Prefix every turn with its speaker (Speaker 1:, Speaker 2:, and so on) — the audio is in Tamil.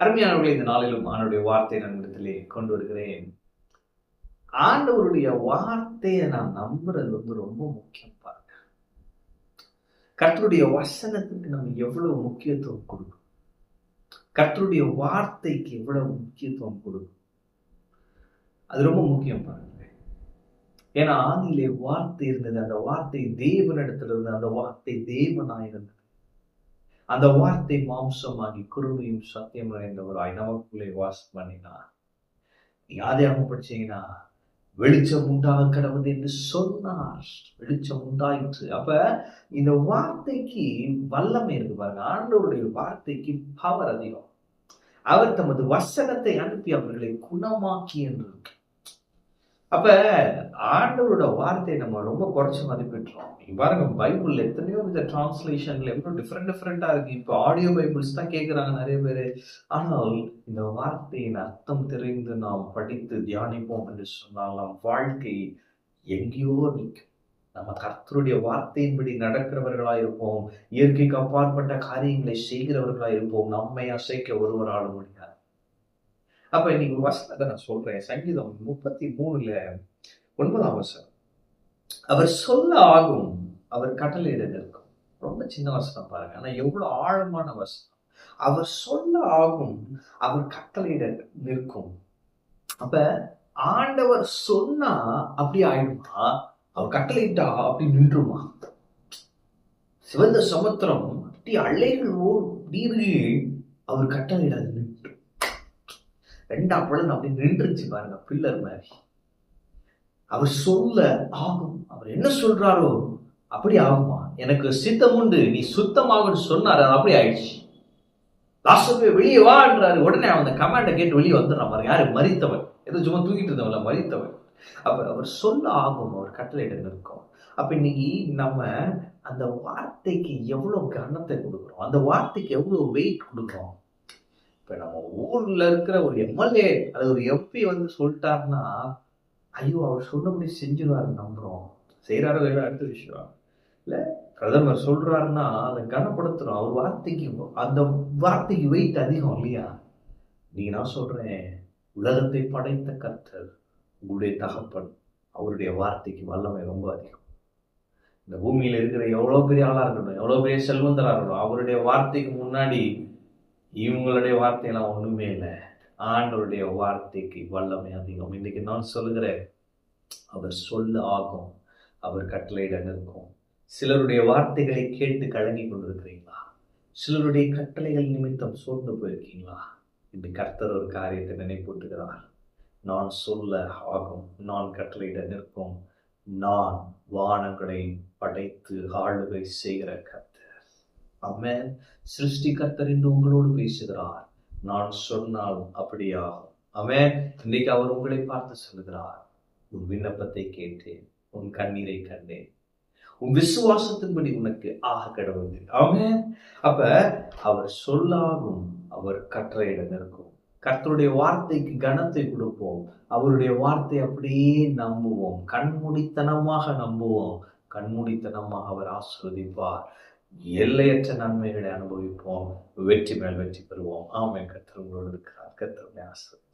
Speaker 1: அருமையானவர்களை இந்த நாளிலும் ஆண்டுடைய வார்த்தையை இடத்திலே கொண்டு வருகிறேன். ஆண்டவருடைய வார்த்தையை நான் நம்புறது வந்து ரொம்ப முக்கியம் பாருங்க. கர்த்தருடைய வசனத்துக்கு நம்ம எவ்வளவு முக்கியத்துவம் கொடுக்கணும்? கர்த்தருடைய வார்த்தைக்கு எவ்வளவு முக்கியத்துவம் கொடுக்கும் அது ரொம்ப முக்கியம் பாருங்க ஏன்னா ஆதியிலே வார்த்தை இருந்தது அந்த வார்த்தை தேவனிடத்துல இருந்தது அந்த வார்த்தை தேவனாயிருந்தது அந்த வார்த்தை மாம்சமாகி குருவையும் சத்தியம் நிறைந்தவராய் நமக்குள்ளே வாசம் பண்ணினார். நீங்க ஆதியாகம் படிச்சீங்கன்னா வெளிச்சம் உண்டாக கடவுது என்று சொன்னார். வெளிச்சம் உண்டாயிற்று. அப்ப இந்த வார்த்தைக்கு வல்லமை இருக்கு பாருங்க. ஆண்டவருடைய வார்த்தைக்கு பவர் அதிகம். அவர் தமது வசனத்தை அனுப்பி அவர்களை குணமாக்கி என்று இருக்கு. அப்ப ஆண்டவரோட வார்த்தையை நம்ம ரொம்ப குறைச்சு மதிப்பிட்டுறோம் நீங்க பாருங்க பைபிள் எத்தனையோ வித டிரான்ஸ்லேஷன்ல எவ்வளவு டிஃப்ரெண்ட் டிஃப்ரெண்டா இருக்கு. இப்போ ஆடியோ பைபிள்ஸ் தான் கேட்குறாங்க நிறைய பேர். ஆனால் இந்த வார்த்தையின் அர்த்தம் தெரிந்து நாம் படித்து தியானிப்போம் என்று சொன்னால் நம் வாழ்க்கை எங்கேயோ நிற்கும். நம்ம கர்த்தருடைய வார்த்தையின்படி நடக்கிறவர்களா இருப்போம். இயற்கைக்கு அப்பாற்பட்ட காரியங்களை செய்கிறவர்களா இருப்போம். நம்மை அசைக்க ஒருவராலும் முடியாது. அப்ப இன்னைக்கு ஒரு வசனத்தை நான் சொல்றேன். சங்கீதம் முப்பத்தி மூணுல ஒன்பதாம் வசனம். அவர் சொல்ல ஆகும் அவர் கட்டளையிட நிற்கும். ரொம்ப சின்ன வசனம் பாருங்க. ஆனா எவ்வளவு ஆழமான வசனம். அவர் சொல்ல ஆகும் அவர் கட்டளையிட நிற்கும். அப்ப ஆண்டவர் சொன்னா அப்படி ஆயிடுமா? அவர் கட்டளையிட்டா அப்படி நின்றுமா? சிவந்த சமுத்திரம் அப்படி அலைகள் ஓடி அவர் கட்டளையிடாது நின்று ரெண்டா பழம் அப்படி நின்றுச்சு பாருங்க பில்லர் மாதிரி. அவர் சொல்ல ஆகும். அவர் என்ன சொல்றாரோ அப்படி ஆகுமா? எனக்கு சித்தம் உண்டு நீ சுத்தமாகன்னு சொன்னார் அது அப்படி ஆயிடுச்சு. லாஸ்ட் வெளியே வான்றாரு உடனே அவன் அந்த கமாண்டை கேட்டு வெளியே வந்துடுறான் பாருங்க. யாரு? மறித்தவன். ஏதோ சும்மா தூக்கிட்டு இருந்தவங்கள மறித்தவன். அப்ப அவர் சொல்ல ஆகும் அவர் கட்டளையிட இருக்கும் அப்ப இன்னைக்கு நம்ம அந்த வார்த்தைக்கு எவ்வளவு கனத்தை கொடுக்குறோம்? அந்த வார்த்தைக்கு எவ்வளவு வெயிட் கொடுக்குறோம்? இப்போ நம்ம ஊரில் இருக்கிற ஒரு எம்எல்ஏ அது ஒரு எம்பி வந்து சொல்லிட்டாருன்னா ஐயோ அவர் சொன்னபடி செஞ்சிருவாரு நம்புகிறோம் செய்கிறாரோ இல்லை அடுத்த விஷயம். இல்லை பிரதமர் சொல்கிறாருன்னா அதை கனப்படுத்துகிறோம் அவர் வார்த்தைக்கு அந்த வார்த்தைக்கு வெயிட் அதிகம் இல்லையா? நீங்கள் நான் சொல்கிறேன் உலகத்தை படைத்த கர்த்தர் உங்களுடைய தகப்பன். அவருடைய வார்த்தைக்கு வல்லமை ரொம்ப அதிகம். இந்த பூமியில் இருக்கிற எவ்வளோ பெரிய ஆளாக இருக்கட்டும் எவ்வளோ பெரிய செல்வந்தராக இருக்கட்டும் அவருடைய வார்த்தைக்கு முன்னாடி இவங்களுடைய வார்த்தையெல்லாம் ஒன்றுமே இல்லை. ஆண்டவருடைய வார்த்தைக்கு வல்லமை அதிகம். இன்றைக்கி நான் சொல்லுகிறேன் அவர் சொல்ல ஆகும் அவர் கட்டளையிட நிற்கும். சிலருடைய வார்த்தைகளை கேட்டு கலங்கி கொண்டிருக்கிறீங்களா? சிலருடைய கட்டளைகள் நிமித்தம் சோர்ந்து போயிருக்கீங்களா? இந்த கர்த்தர் ஒரு காரியத்தை நினைப்பூட்டுகிறார். நான் சொல்ல ஆகும் நான் கட்டளையிட நிற்கும். நான் வானங்களை படைத்து ஆளுகை செய்கிற கர்த்தர் சிருஷ்டி கர்த்தர் என்று உங்களோடு பேசுகிறார். நான் சொன்னாலும் அப்படியாகும். அவன் இன்னைக்கு அவர் உங்களை பார்த்து சொல்லுகிறார். உன் விண்ணப்பத்தை கேட்டேன். உன் கண்ணீரை கண்டேன். உன் விசுவாசத்தின்படி உனக்கு ஆக கடவுள் அவன் அப்ப அவர் சொல்லாகும் அவர் கட்டளையிட நிற்கும் கர்த்தருடைய வார்த்தைக்கு கனத்தை கொடுப்போம். அவருடைய வார்த்தை அப்படியே நம்புவோம். கண்மூடித்தனமாக நம்புவோம். கண்மூடித்தனமாக அவர் ஆஸ்வதிப்பார் எல்லையற்ற நன்மைகளை அனுபவிப்போம். வெற்றி மேல் வெற்றி பெறுவோம். ஆமை கர்த்தர் உங்களோடு இருக்கிறார். கர்த்தருடைய ஆசிரியர்